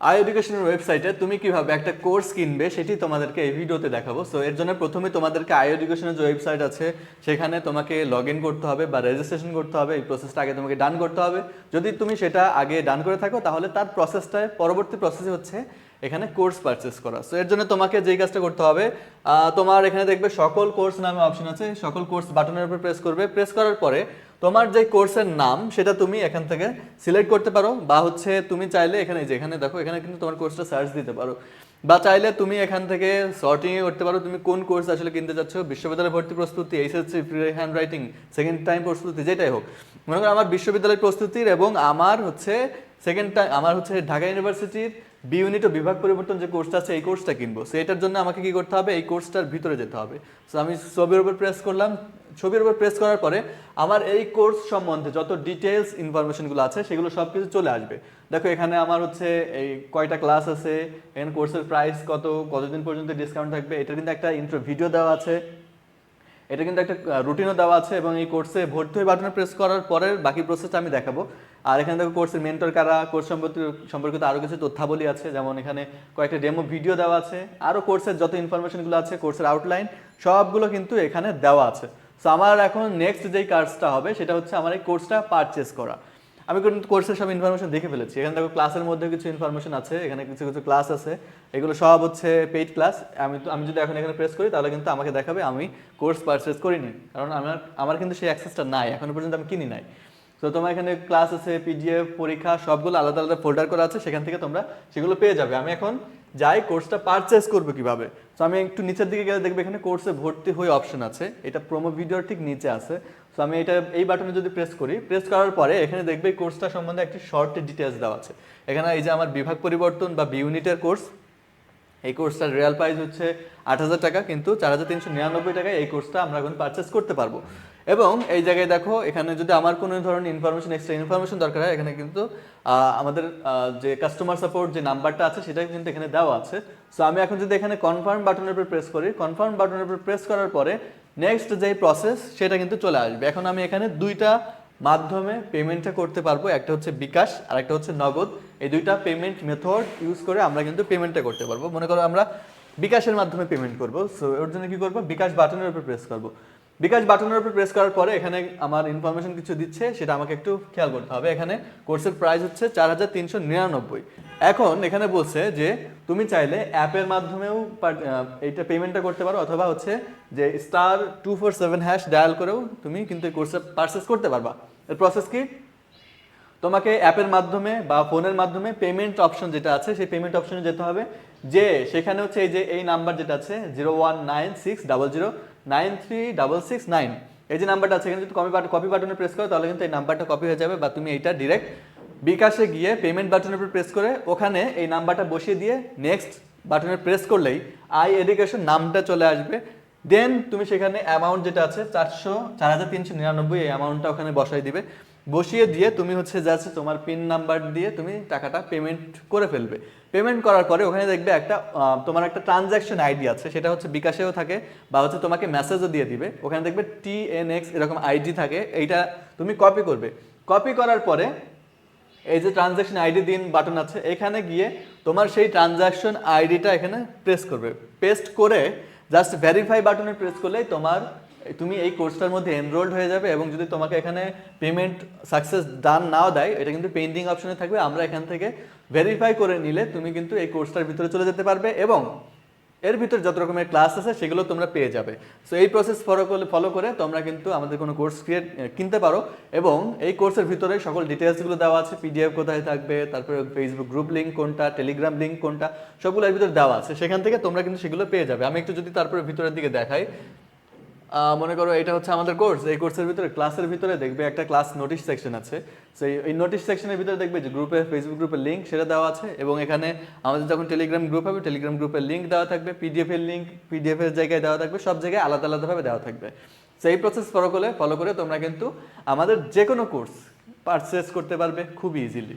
I এডুকেশনের ওয়েবসাইটে তুমি কীভাবে একটা কোর্স কিনবে সেটি তোমাদেরকে এই ভিডিওতে দেখাবো। সো এর জন্য প্রথমে তোমাদেরকে আই এডুকেশনের যে ওয়েবসাইট আছে, সেখানে তোমাকে লগ ইন করতে হবে বা রেজিস্ট্রেশন করতে হবে। এই প্রসেসটা আগে তোমাকে ডান করতে হবে। যদি তুমি সেটা আগে ডান করে থাকো, তাহলে তার প্রসেসটায় পরবর্তী প্রসেস হচ্ছে এখানে কোর্স পারচেস করা। সো এর জন্য তোমাকে যেই কাজটা করতে হবে তোমার এখানে দেখবে সকল কোর্স নামে অপশন আছে। সকল কোর্স বাটনের উপর প্রেস করবে। প্রেস করার পরে তোমার যে কোর্সের নাম, সেটা তুমি এখান থেকে সিলেক্ট করতে পারো, বা হচ্ছে তুমি চাইলে এখানে, যেখানে দেখো, এখানে কিন্তু তোমার কোর্সটা সার্চ দিতে পারো। বা চাইলে তুমি এখান থেকে সর্টিং করতে পারো, তুমি কোন কোর্স আসলে কিনতে চাচ্ছ, বিশ্ববিদ্যালয় ভর্তি প্রস্তুতি HSC pre handwriting second time প্রস্তুতি, যেটাই হোক। মনে করো আমার বিশ্ববিদ্যালয় প্রস্তুতির এবং আমার হচ্ছে সেকেন্ড টাইম আমার হচ্ছে ঢাকা ইউনিভার্সিটির বি ইউনিট ও বিভাগ পরিবর্তন যে কোর্সটা আছে, এই কোর্সটা কিনবো। সো এটার জন্য আমাকে কি করতে হবে? এই কোর্সটার ভিতরে যেতে হবে। সো আমি ছবির উপর প্রেস করলাম। ছবির উপর প্রেস করার পরে আমার এই কোর্স সম্বন্ধে যত ডিটেলস ইনফরমেশনগুলো আছে, সেগুলো সব কিছু চলে আসবে। দেখো, এখানে আমার হচ্ছে এই কয়টা ক্লাস আছে এখানে কোর্সের প্রাইস কত, কতদিন পর্যন্ত ডিসকাউন্ট থাকবে এটা কিন্তু একটা ইন্ট্রো ভিডিও দেওয়া আছে। এটা কিন্তু একটা রুটিনও দেওয়া আছে এবং এই কোর্সে ভর্তি হয়ে বাটনে প্রেস করার পরের বাকি প্রসেসটা আমি দেখাবো। আর এখানে দেখো কোর্সের মেন্টর কারা কোর্স সম্পর্কিত সম্পর্কিত আরও কিছু তথ্যাবলী আছে। যেমন এখানে কয়েকটা ডেমো ভিডিও দেওয়া আছে। আরও কোর্সের যত ইনফরমেশনগুলো আছে কোর্সের আউটলাইন সবগুলো কিন্তু এখানে দেওয়া আছে। সো আমার এখন নেক্সট যেই কাজটা হবে, সেটা হচ্ছে আমার এই কোর্সটা পারচেস করা। আমি কিন্তু কোর্সের সব ইনফরমেশন দেখে ফেলেছি। এখানে দেখো ক্লাসের মধ্যে কিছু ইনফরমেশন আছে, এখানে কিছু কিছু ক্লাস আছে। এগুলো সব হচ্ছে পেইড ক্লাস আমি আমি যদি এখন এখানে প্রেস করি, তাহলে কিন্তু আমাকে দেখাবে আমি কোর্স পারচেস করিনি। কারণ আমার আমার কিন্তু সেই অ্যাক্সেসটা নাই, এখনও পর্যন্ত আমি কিনি নাই। তো তোমার এখানে ক্লাস আছে পিডিএফ পরীক্ষা, সবগুলো আলাদা আলাদা ফোল্ডার করা আছে, সেখান থেকে তোমরা সেগুলো পেয়ে যাবে। আমি এখন যাই কোর্সটা পারচেস করব কীভাবে? তো আমি একটু নিচের দিকে গেলে দেখবে এখানে কোর্সে ভর্তি হয়ে অপশন আছে। এটা প্রোমো ভিডিওর ঠিক নিচে আছে। তো আমি এটা, এই বাটনে যদি প্রেস করি প্রেস করার পরে এখানে দেখবে কোর্সটা সম্বন্ধে একটি শর্ট ডিটেলস দেওয়া আছে। এখানে এই যে আমার বিভাগ পরিবর্তন বা বি ইউনিটের কোর্স এই কোর্সটার রিয়াল প্রাইস হচ্ছে আট হাজার টাকা, কিন্তু চার হাজার তিনশো নিরানব্বই টাকায় এই কোর্সটা আমরা এখন পারচেস করতে পারব। এবং এই জায়গায় দেখো, এখানে যদি আমার কোনো ধরনের ইনফরমেশন এক্সট্রা ইনফরমেশন দরকার হয়, এখানে কিন্তু আমাদের যে কাস্টমার সাপোর্ট যে নাম্বারটা আছে, সেটা কিন্তু এখানে দেওয়া আছে। সো আমি এখন যদি এখানে কনফার্ম বাটনের উপর প্রেস করি কনফার্ম বাটনের উপর প্রেস করার পরে নেক্সট যেই প্রসেস সেটা কিন্তু চলে আসবে। এখন আমি এখানে দুইটা মাধ্যমে পেমেন্টটা করতে পারব। একটা হচ্ছে বিকাশ, আর একটা হচ্ছে নগদ। এই দুইটা পেমেন্ট মেথড ইউজ করে আমরা কিন্তু পেমেন্টটা করতে পারব। মনে করো আমরা বিকাশের মাধ্যমে পেমেন্ট করব। সো ওর জন্য কি করব? বিকাশ বাটনের উপর প্রেস করব। বিকাশ বাটনের উপর প্রেস করার পরে এখানে আমার ইনফরমেশন কিছু দিচ্ছে, সেটা আমাকে একটু খেয়াল করতে হবে। এখানে কোর্সের প্রাইস হচ্ছে চার হাজার তিনশো নিরানব্বই। এখন এখানে বলছে যে তুমি চাইলে অ্যাপের মাধ্যমেও এইটা পেমেন্টটা করতে পারো, অথবা হচ্ছে যে star two four seven hash dial করেও তুমি কিন্তু এই কোর্সে পারচেস করতে পারবা। এর প্রসেস কি? তোমাকে অ্যাপের মাধ্যমে বা ফোনের মাধ্যমে পেমেন্ট অপশন যেটা আছে, সেই পেমেন্ট অপশনে যেতে হবে। যে সেখানে হচ্ছে এই যে এই নাম্বার যেটা আছে zero one nine six double zero nine three double six nine এই যে নাম্বারটা আছে, এখানে যদি কপি বাটন কপি বাটনে প্রেস করো, তাহলে কিন্তু এই নাম্বারটা কপি হয়ে যাবে বা তুমি এইটা ডিরেক্ট বিকাশে গিয়ে পেমেন্ট বাটনের উপর প্রেস করে ওখানে এই নাম্বারটা বসিয়ে দিয়ে নেক্সট বাটনে প্রেস করলেই আই এডুকেশন নামটা চলে আসবে। দেন তুমি সেখানে অ্যামাউন্ট যেটা আছে, চারশো, চার হাজার তিনশো নিরানব্বই এই অ্যামাউন্টটা ওখানে বসাই দিবে। বসিয়ে দিয়ে তুমি হচ্ছে যাচ্ছে তোমার পিন নাম্বার দিয়ে তুমি টাকাটা পেমেন্ট করে ফেলবে। পেমেন্ট করার পরে ওখানে দেখবে একটা তোমার একটা ট্রানজ্যাকশন আইডি আছে, সেটা হচ্ছে বিকাশেও থাকে বা হচ্ছে তোমাকে মেসেজও দিয়ে দিবে। ওখানে দেখবে টি এন এক্স এরকম আইডি থাকে, এইটা তুমি কপি করবে। কপি করার পরে এই যে ট্রানজ্যাকশন আইডি দিন বাটন আছে, এখানে গিয়ে তোমার সেই ট্রানজ্যাকশন আইডিটা এখানে প্রেস করবে। পেস্ট করে জাস্ট ভেরিফাই বাটনে প্রেস করলেই তোমার, তুমি এই কোর্সটার মধ্যে এনরোল্ড হয়ে যাবে এবং যদি তোমাকে এখানে পেমেন্ট সাকসেস ডান নাও দেয়, এটা কিন্তু পেন্ডিং অপশনে থাকবে। আমরা এখান থেকে ভেরিফাই করে নিলে তুমি কিন্তু এই কোর্সটার ভিতরে চলে যেতে পারবে এবং এর ভিতরে যত রকমের ক্লাস আছে, সেগুলো তোমরা পেয়ে যাবে। সো এই প্রসেস ফলো করে ফলো করে তোমরা কিন্তু আমাদের কোনো কোর্স ক্রিয়েট কিনতে পারো এবং এই কোর্সের ভিতরে সকল ডিটেলসগুলো দেওয়া আছে। পিডিএফ কোথায় থাকবে, তারপরে ফেসবুক গ্রুপ লিঙ্ক কোনটা টেলিগ্রাম লিঙ্ক কোনটা, সবগুলো এর ভিতরে দেওয়া আছে। সেখান থেকে তোমরা কিন্তু সেগুলো পেয়ে যাবে। আমি একটু যদি তারপরে ভিতরের দিকে দেখাই মনে করো এটা হচ্ছে আমাদের কোর্স এই কোর্সের ভিতরে ক্লাসের ভিতরে দেখবে একটা ক্লাস নোটিশ সেকশন আছে। সেই এই নোটিশ সেকশনের ভিতরে দেখবে যে গ্রুপে ফেসবুক গ্রুপের লিঙ্ক সেটা দেওয়া আছে এবং এখানে আমাদের যখন টেলিগ্রাম গ্রুপ হবে টেলিগ্রাম গ্রুপের লিঙ্ক দেওয়া থাকবে পিডিএফ এর লিঙ্ক পিডিএফ এর জায়গায় দেওয়া থাকবে, সব জায়গায় আলাদা আলাদাভাবে দেওয়া থাকবে। সেই প্রসেস ফলো করলে ফলো করে তোমরা কিন্তু আমাদের যে কোনো কোর্স পারচেস করতে পারবে খুব ইজিলি